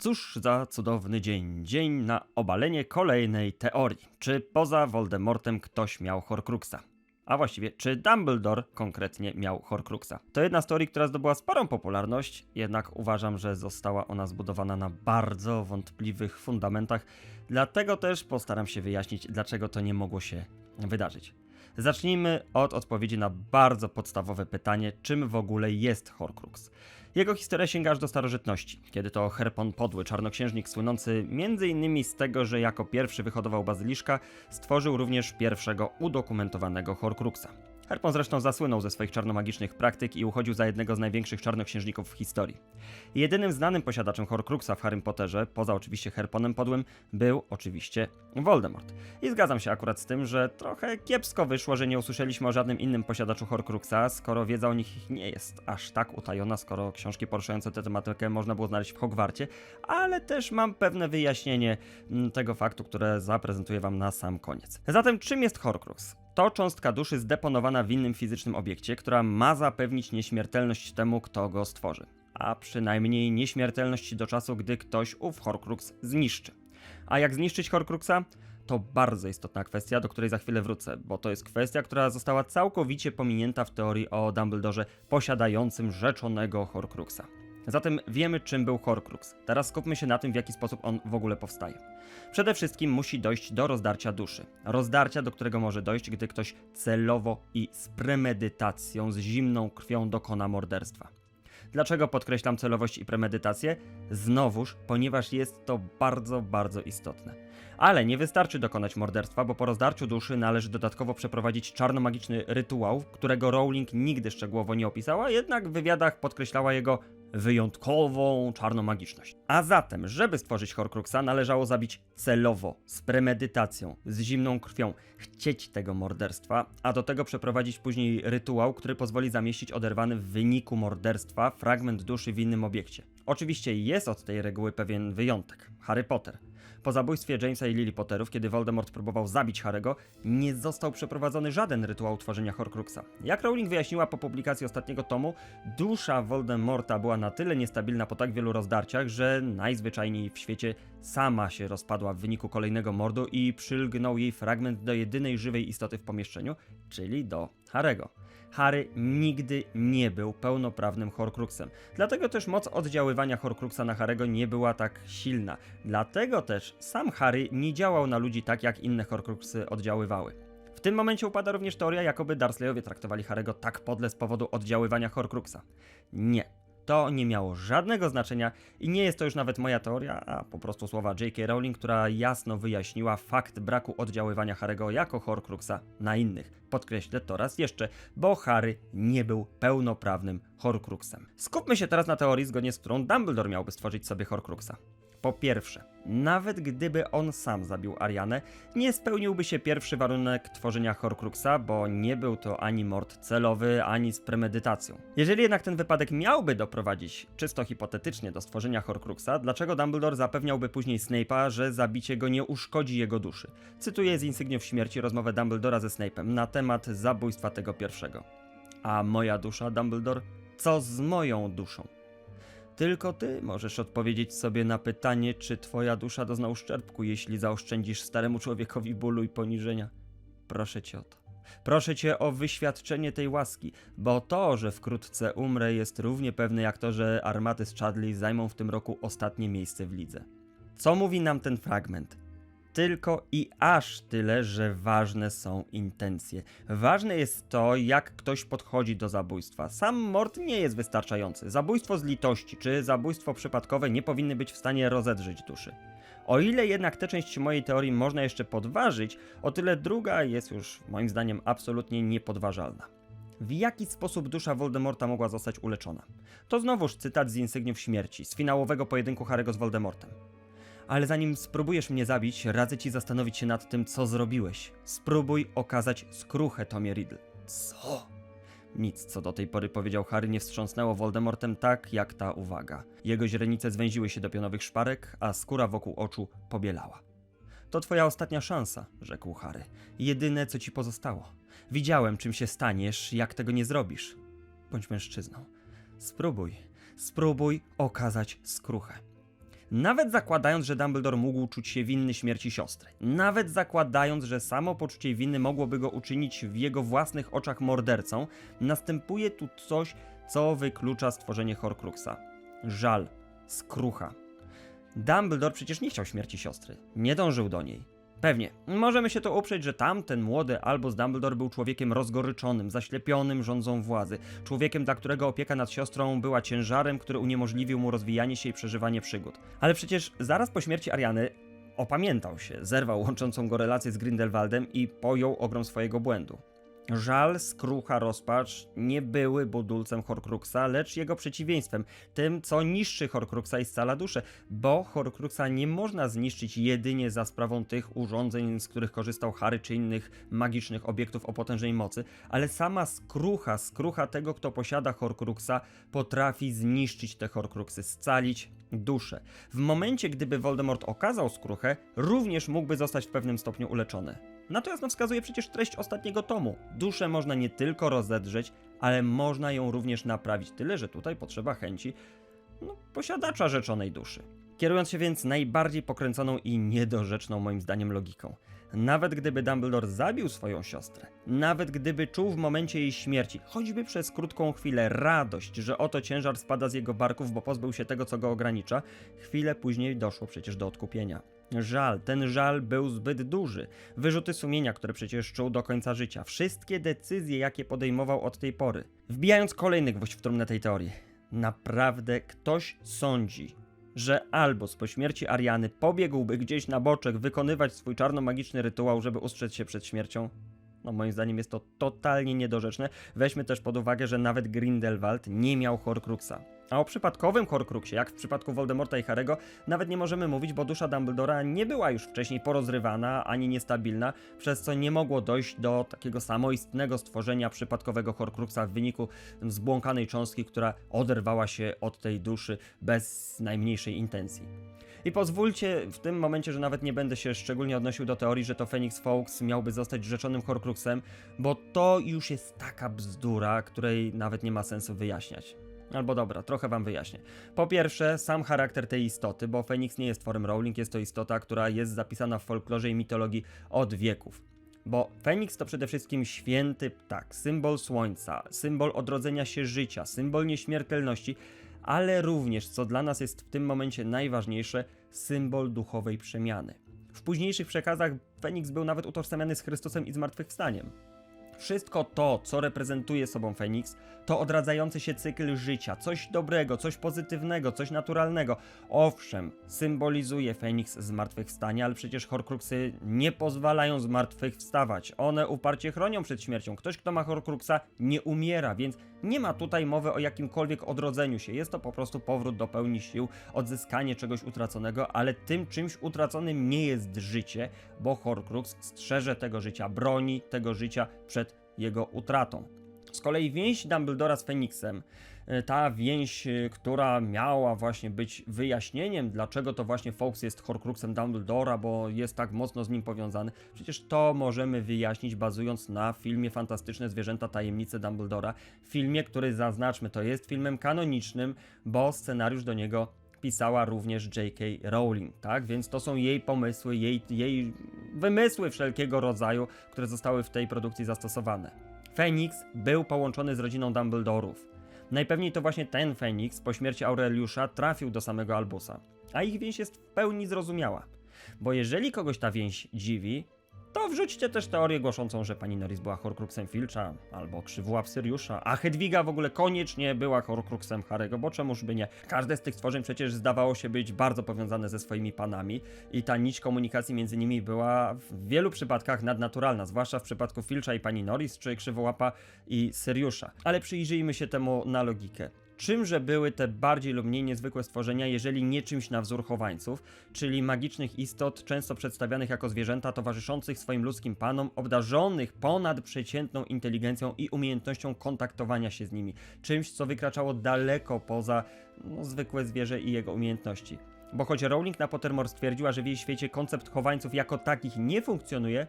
Cóż za cudowny dzień. Dzień na obalenie kolejnej teorii. Czy poza Voldemortem ktoś miał Horcruxa? A właściwie, czy Dumbledore konkretnie miał Horcruxa? To jedna z teorii, która zdobyła sporą popularność, jednak uważam, że została ona zbudowana na bardzo wątpliwych fundamentach, dlatego też postaram się wyjaśnić, dlaczego to nie mogło się wydarzyć. Zacznijmy od odpowiedzi na bardzo podstawowe pytanie, czym w ogóle jest Horcrux. Jego historia sięga aż do starożytności, kiedy to Herpon Podły, czarnoksiężnik słynący m.in. z tego, że jako pierwszy wyhodował bazyliszka, stworzył również pierwszego udokumentowanego Horcruxa. Herpon zresztą zasłynął ze swoich czarnomagicznych praktyk i uchodził za jednego z największych czarnoksiężników w historii. Jedynym znanym posiadaczem Horcruxa w Harrym Potterze, poza oczywiście Herponem Podłym, był oczywiście Voldemort. I zgadzam się akurat z tym, że trochę kiepsko wyszło, że nie usłyszeliśmy o żadnym innym posiadaczu Horcruxa, skoro wiedza o nich nie jest aż tak utajona, skoro książki poruszające tę tematykę można było znaleźć w Hogwarcie, ale też mam pewne wyjaśnienie mm, tego faktu, które zaprezentuję wam na sam koniec. Zatem czym jest Horcrux? To cząstka duszy zdeponowana w innym fizycznym obiekcie, która ma zapewnić nieśmiertelność temu, kto go stworzy. A przynajmniej nieśmiertelność do czasu, gdy ktoś ów Horcrux zniszczy. A jak zniszczyć Horcruxa? To bardzo istotna kwestia, do której za chwilę wrócę, bo to jest kwestia, która została całkowicie pominięta w teorii o Dumbledorze posiadającym rzeczonego Horcruxa. Zatem wiemy, czym był Horcrux. Teraz skupmy się na tym, w jaki sposób on w ogóle powstaje. Przede wszystkim musi dojść do rozdarcia duszy. Rozdarcia, do którego może dojść, gdy ktoś celowo i z premedytacją, z zimną krwią dokona morderstwa. Dlaczego podkreślam celowość i premedytację? Znowuż, ponieważ jest to bardzo, bardzo istotne. Ale nie wystarczy dokonać morderstwa, bo po rozdarciu duszy należy dodatkowo przeprowadzić czarnomagiczny rytuał, którego Rowling nigdy szczegółowo nie opisała, jednak w wywiadach podkreślała jego wyjątkową czarnomagiczność. A zatem, żeby stworzyć Horcruxa, należało zabić celowo, z premedytacją, z zimną krwią, chcieć tego morderstwa, a do tego przeprowadzić później rytuał, który pozwoli zamieścić oderwany w wyniku morderstwa fragment duszy w innym obiekcie. Oczywiście jest od tej reguły pewien wyjątek. Harry Potter. Po zabójstwie Jamesa i Lily Potterów, kiedy Voldemort próbował zabić Harry'ego, nie został przeprowadzony żaden rytuał tworzenia Horcruxa. Jak Rowling wyjaśniła po publikacji ostatniego tomu, dusza Voldemorta była na tyle niestabilna po tak wielu rozdarciach, że najzwyczajniej w świecie sama się rozpadła w wyniku kolejnego mordu i przylgnął jej fragment do jedynej żywej istoty w pomieszczeniu, czyli do Harry'ego. Harry nigdy nie był pełnoprawnym Horcruxem. Dlatego też moc oddziaływania Horcruxa na Harry'ego nie była tak silna. Dlatego też sam Harry nie działał na ludzi tak, jak inne Horcruxy oddziaływały. W tym momencie upada również teoria, jakoby Dursleyowie traktowali Harry'ego tak podle z powodu oddziaływania Horcruxa. Nie. To nie miało żadnego znaczenia i nie jest to już nawet moja teoria, a po prostu słowa J.K. Rowling, która jasno wyjaśniła fakt braku oddziaływania Harry'ego jako Horcruxa na innych. Podkreślę to raz jeszcze, bo Harry nie był pełnoprawnym Horcruxem. Skupmy się teraz na teorii, zgodnie z którą Dumbledore miałby stworzyć sobie Horcruxa. Po pierwsze, nawet gdyby on sam zabił Arianę, nie spełniłby się pierwszy warunek tworzenia Horcruxa, bo nie był to ani mord celowy, ani z premedytacją. Jeżeli jednak ten wypadek miałby doprowadzić, czysto hipotetycznie, do stworzenia Horcruxa, dlaczego Dumbledore zapewniałby później Snape'a, że zabicie go nie uszkodzi jego duszy? Cytuję z Insygniów Śmierci rozmowę Dumbledora ze Snape'em na temat zabójstwa tego pierwszego. A moja dusza, Dumbledore? Co z moją duszą? Tylko ty możesz odpowiedzieć sobie na pytanie, czy twoja dusza dozna uszczerbku, jeśli zaoszczędzisz staremu człowiekowi bólu i poniżenia. Proszę cię o to. Proszę cię o wyświadczenie tej łaski, bo to, że wkrótce umrę, jest równie pewne jak to, że armaty z Chadley zajmą w tym roku ostatnie miejsce w lidze. Co mówi nam ten fragment? Tylko i aż tyle, że ważne są intencje. Ważne jest to, jak ktoś podchodzi do zabójstwa. Sam mord nie jest wystarczający. Zabójstwo z litości czy zabójstwo przypadkowe nie powinny być w stanie rozedrzeć duszy. O ile jednak tę część mojej teorii można jeszcze podważyć, o tyle druga jest już moim zdaniem absolutnie niepodważalna. W jaki sposób dusza Voldemorta mogła zostać uleczona? To znowuż cytat z Insygniów Śmierci, z finałowego pojedynku Harry'ego z Voldemortem ale zanim spróbujesz mnie zabić, radzę ci zastanowić się nad tym, co zrobiłeś. Spróbuj okazać skruchę Tomie Riddle. Co? Nic, co do tej pory powiedział Harry, nie wstrząsnęło Voldemortem tak, jak ta uwaga. Jego źrenice zwęziły się do pionowych szparek, a skóra wokół oczu pobielała. To twoja ostatnia szansa, rzekł Harry. Jedyne, co ci pozostało. Widziałem, czym się staniesz, jak tego nie zrobisz. Bądź mężczyzną. Spróbuj, spróbuj okazać skruchę. Nawet zakładając, że Dumbledore mógł czuć się winny śmierci siostry, nawet zakładając, że samo poczucie winy mogłoby go uczynić w jego własnych oczach mordercą, następuje tu coś, co wyklucza stworzenie Horcruxa. Żal, skrucha. Dumbledore przecież nie chciał śmierci siostry, nie dążył do niej. Pewnie, możemy się to uprzeć, że tamten młody Albus Dumbledore był człowiekiem rozgoryczonym, zaślepionym rządzą władzy, człowiekiem, dla którego opieka nad siostrą była ciężarem, który uniemożliwił mu rozwijanie się i przeżywanie przygód. Ale przecież zaraz po śmierci Ariany opamiętał się, zerwał łączącą go relację z Grindelwaldem i pojął ogrom swojego błędu. Żal, skrucha, rozpacz nie były budulcem Horcruxa, lecz jego przeciwieństwem, tym, co niszczy Horcruxa i scala duszę, bo Horcruxa nie można zniszczyć jedynie za sprawą tych urządzeń, z których korzystał Harry, czy innych magicznych obiektów o potężnej mocy, ale sama skrucha, skrucha tego, kto posiada Horcruxa, potrafi zniszczyć te Horcruxy, scalić duszę. W momencie, gdyby Voldemort okazał skruchę, również mógłby zostać w pewnym stopniu uleczony. Na to jasno wskazuje przecież treść ostatniego tomu. Duszę można nie tylko rozedrzeć, ale można ją również naprawić. Tyle, że tutaj potrzeba chęci no, posiadacza rzeczonej duszy. Kierując się więc najbardziej pokręconą i niedorzeczną moim zdaniem logiką. Nawet gdyby Dumbledore zabił swoją siostrę, nawet gdyby czuł w momencie jej śmierci, choćby przez krótką chwilę, radość, że oto ciężar spada z jego barków, bo pozbył się tego, co go ogranicza, chwilę później doszło przecież do odkupienia. Żal, ten żal był zbyt duży. Wyrzuty sumienia, które przecież czuł do końca życia. Wszystkie decyzje, jakie podejmował od tej pory. Wbijając kolejny gwóźdź w trumnę tej teorii. Naprawdę ktoś sądzi, że Albus po śmierci Ariany pobiegłby gdzieś na boczek wykonywać swój czarno-magiczny rytuał, żeby ustrzec się przed śmiercią? No moim zdaniem jest to totalnie niedorzeczne. Weźmy też pod uwagę, że nawet Grindelwald nie miał Horcruxa. A o przypadkowym Horcruxie, jak w przypadku Voldemorta i Harego, nawet nie możemy mówić, bo dusza Dumbledora nie była już wcześniej porozrywana ani niestabilna, przez co nie mogło dojść do takiego samoistnego stworzenia przypadkowego Horcruxa w wyniku zbłąkanej cząstki, która oderwała się od tej duszy bez najmniejszej intencji. I pozwólcie w tym momencie, że nawet nie będę się szczególnie odnosił do teorii, że to Phoenix Fawkes miałby zostać rzeczonym Horcruxem, bo to już jest taka bzdura, której nawet nie ma sensu wyjaśniać. Albo dobra, trochę wam wyjaśnię. Po pierwsze, sam charakter tej istoty, bo Feniks nie jest tworem Rowling, jest to istota, która jest zapisana w folklorze i mitologii od wieków. Bo Feniks to przede wszystkim święty ptak, symbol słońca, symbol odrodzenia się życia, symbol nieśmiertelności, ale również, co dla nas jest w tym momencie najważniejsze, symbol duchowej przemiany. W późniejszych przekazach Feniks był nawet utożsamiany z Chrystusem i zmartwychwstaniem. Wszystko to, co reprezentuje sobą Feniks, to odradzający się cykl życia, coś dobrego, coś pozytywnego, coś naturalnego. Owszem, symbolizuje Feniks zmartwychwstanie, ale przecież Horcruxy nie pozwalają zmartwychwstawać. One uparcie chronią przed śmiercią. Ktoś, kto ma Horcruxa, nie umiera, więc nie ma tutaj mowy o jakimkolwiek odrodzeniu się. Jest to po prostu powrót do pełni sił, odzyskanie czegoś utraconego, ale tym czymś utraconym nie jest życie, bo Horcrux strzeże tego życia, broni tego życia przed jego utratą. Z kolei więź Dumbledora z Feniksem, ta więź, y, która miała właśnie być wyjaśnieniem, dlaczego to właśnie Fawkes jest Horcruxem Dumbledora, bo jest tak mocno z nim powiązany, przecież to możemy wyjaśnić bazując na filmie Fantastyczne Zwierzęta Tajemnice Dumbledora, filmie, który zaznaczmy, to jest filmem kanonicznym, bo scenariusz do niego pisała również J.K. Rowling, tak? Więc to są jej pomysły, jej, jej wymysły wszelkiego rodzaju, które zostały w tej produkcji zastosowane. Feniks był połączony z rodziną Dumbledorów. Najpewniej to właśnie ten Feniks po śmierci Aureliusza trafił do samego Albusa. A ich więź jest w pełni zrozumiała. Bo jeżeli kogoś ta więź dziwi, to wrzućcie też teorię głoszącą, że pani Norris była Horcruxem Filcha albo krzywułap Syriusza, a Hedwiga w ogóle koniecznie była Horcruxem Harry'ego, bo czemuż by nie. Każde z tych stworzeń przecież zdawało się być bardzo powiązane ze swoimi panami i ta nić komunikacji między nimi była w wielu przypadkach nadnaturalna, zwłaszcza w przypadku Filcha i pani Norris, czy krzywołapa i Syriusza. Ale przyjrzyjmy się temu na logikę. Czymże były te bardziej lub mniej niezwykłe stworzenia, jeżeli nie czymś na wzór chowańców, czyli magicznych istot, często przedstawianych jako zwierzęta towarzyszących swoim ludzkim panom, obdarzonych ponadprzeciętną inteligencją i umiejętnością kontaktowania się z nimi, czymś, co wykraczało daleko poza no, zwykłe zwierzę i jego umiejętności. Bo choć Rowling na Pottermore stwierdziła, że w jej świecie koncept chowańców jako takich nie funkcjonuje,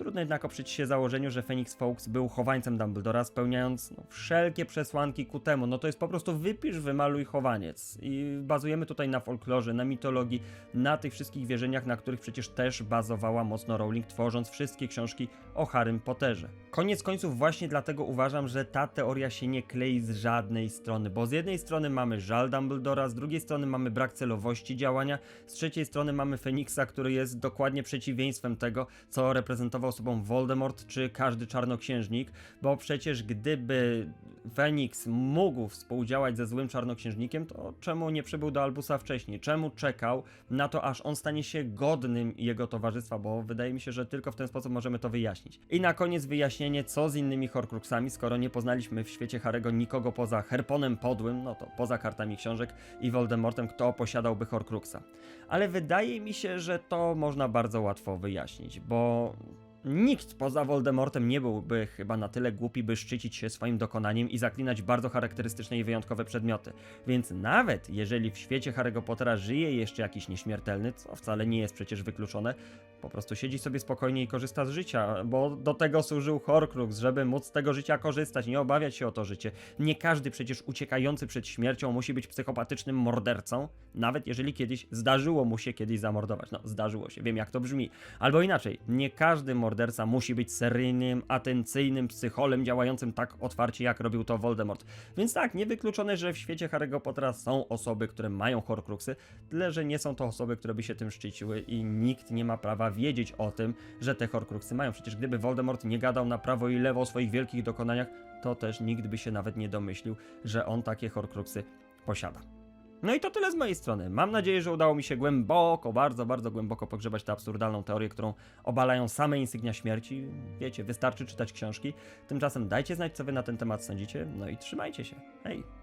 Trudno jednak oprzeć się założeniu, że Phoenix Fawkes był chowańcem Dumbledora, spełniając no, wszelkie przesłanki ku temu. No to jest po prostu wypisz, wymaluj chowaniec. I bazujemy tutaj na folklorze, na mitologii, na tych wszystkich wierzeniach, na których przecież też bazowała mocno Rowling, tworząc wszystkie książki o Harrym Potterze. Koniec końców właśnie dlatego uważam, że ta teoria się nie klei z żadnej strony, bo z jednej strony mamy żal Dumbledora, z drugiej strony mamy brak celowości działania, z trzeciej strony mamy Feniksa, który jest dokładnie przeciwieństwem tego, co reprezentował sobą Voldemort czy każdy czarnoksiężnik, bo przecież gdyby Feniks mógł współdziałać ze złym czarnoksiężnikiem, to czemu nie przybył do Albusa wcześniej? Czemu czekał na to, aż on stanie się godnym jego towarzystwa? Bo wydaje mi się, że tylko w ten sposób możemy to wyjaśnić. I na koniec wyjaśnienie, co z innymi Horcruxami, skoro nie poznaliśmy w świecie Harego nikogo poza Herponem Podłym, no to poza kartami książek i Voldemortem, kto posiadałby Horcruxa. Ale wydaje mi się, że to można bardzo łatwo wyjaśnić, bo Nikt poza Voldemortem nie byłby chyba na tyle głupi, by szczycić się swoim dokonaniem i zaklinać bardzo charakterystyczne i wyjątkowe przedmioty. Więc nawet jeżeli w świecie Harry'ego Pottera żyje jeszcze jakiś nieśmiertelny, co wcale nie jest przecież wykluczone, po prostu siedzi sobie spokojnie i korzysta z życia, bo do tego służył Horcrux, żeby móc z tego życia korzystać, nie obawiać się o to życie. Nie każdy przecież uciekający przed śmiercią musi być psychopatycznym mordercą, nawet jeżeli kiedyś zdarzyło mu się kiedyś zamordować. No, zdarzyło się, wiem jak to brzmi. Albo inaczej, nie każdy morderca musi być seryjnym, atencyjnym psycholem działającym tak otwarcie, jak robił to Voldemort. Więc tak, niewykluczone, że w świecie Harry'ego Pottera są osoby, które mają Horcruxy, tyle, że nie są to osoby, które by się tym szczyciły i nikt nie ma prawa wiedzieć o tym, że te Horcruxy mają. Przecież gdyby Voldemort nie gadał na prawo i lewo o swoich wielkich dokonaniach, to też nikt by się nawet nie domyślił, że on takie Horcruxy posiada. No i to tyle z mojej strony. Mam nadzieję, że udało mi się głęboko, bardzo, bardzo głęboko pogrzebać tę absurdalną teorię, którą obalają same insygnia śmierci. Wiecie, wystarczy czytać książki. Tymczasem dajcie znać, co wy na ten temat sądzicie. No i trzymajcie się. Hej!